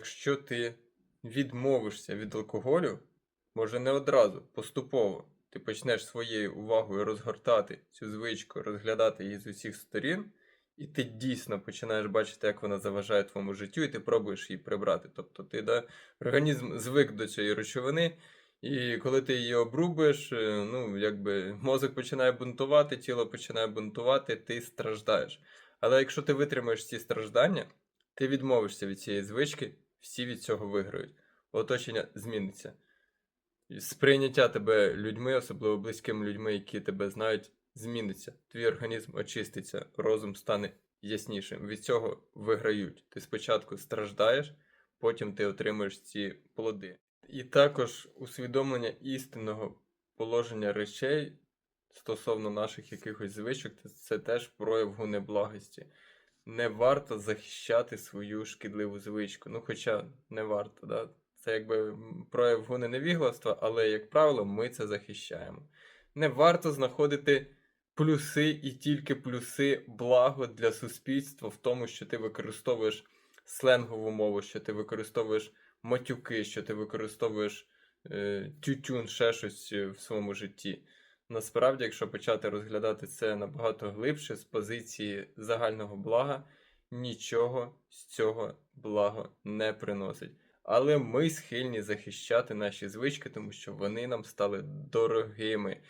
Якщо ти відмовишся від алкоголю, може не одразу, поступово, ти почнеш своєю увагою розгортати цю звичку, розглядати її з усіх сторін, і ти дійсно починаєш бачити, як вона заважає твоєму життю, і ти пробуєш її прибрати. Тобто ти да, організм звик до цієї речовини, і коли ти її обрубуєш, е, ну, якби мозок починає бунтувати, тіло починає бунтувати, ти страждаєш. Але якщо ти витримаєш ці страждання, ти відмовишся від цієї звички, всі від цього виграють. Оточення зміниться. Сприйняття тебе людьми, особливо близькими людьми, які тебе знають, зміниться. Твій організм очиститься, розум стане яснішим. Від цього виграють. Ти спочатку страждаєш, потім ти отримуєш ці плоди. І також усвідомлення істинного положення речей стосовно наших якихось звичок, це- теж прояв гунеблагості. Не варто захищати свою шкідливу звичку. Ну, хоча не варто, да? Це якби прояв гуни невігластва, але, як правило, ми це захищаємо. Не варто знаходити плюси і тільки плюси благо для суспільства в тому, що ти використовуєш сленгову мову, що ти використовуєш матюки, що ти використовуєш е, тютюн, ще щось е, в своєму житті. Насправді, якщо почати розглядати це набагато глибше з позиції загального блага, нічого з цього благо не приносить. Але ми схильні захищати наші звички, тому що вони нам стали дорогими.